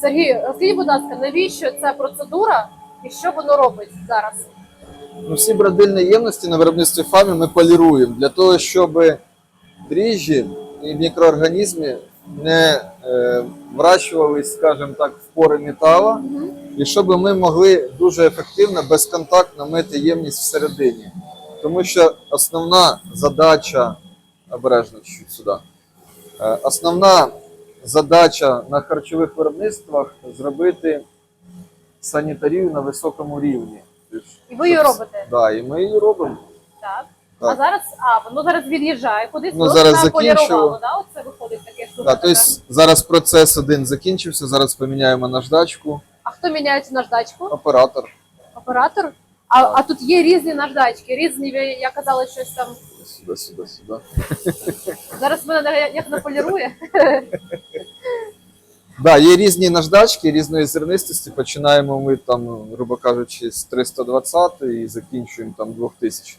Сергій, розкажіть, будь ласка, навіщо ця процедура і що воно робить зараз? Ну, всі бродильні ємності на виробництві фамі ми поліруємо для того, щоб дріжджі і мікроорганізми не е, вращувались, скажімо так, в пори металу, і щоб ми могли дуже ефективно, безконтактно мити ємність всередині. Тому що основна задача, обережно чуть сюди, Е, основна задача на харчових виробництвах зробити санітарію на високому рівні. І ви її робите? Да, і ми її робимо. Так. Так. А зараз, а, воно зараз від'їжджає кудись, Ну, зараз полірувало, да? Оце виходить таке штука. Да, тобто зараз процес один закінчився, зараз поміняємо наждачку. А хто міняє цю наждачку? Оператор. Оператор? А, а тут є різні наждачки, різні, я казала, щось там. Сюди, сюди, сюди. Зараз мене як наполірує. Да, є різні наждачки, різної зернистості. Починаємо ми там, грубо кажучи, з 320 і закінчуємо там 2000.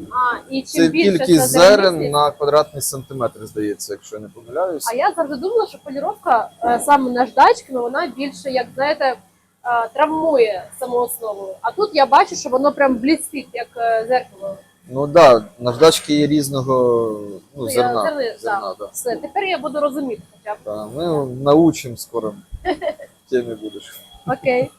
А, і чим Це більше кількість це зерен на квадратний сантиметр, здається, якщо я не помиляюсь. А я завжди думала, що поліровка е, саме наждачками, вона більше, як знаєте, е, травмує саму основу. А тут я бачу, що воно прям блістить, як е, зеркало. Ну так, да, наждачки є різного ну, Ну, зерна. зерни- зерна да. Все, тепер я буду розуміти хоча б. Да, ми научимо скоро. В темі будеш. Окей.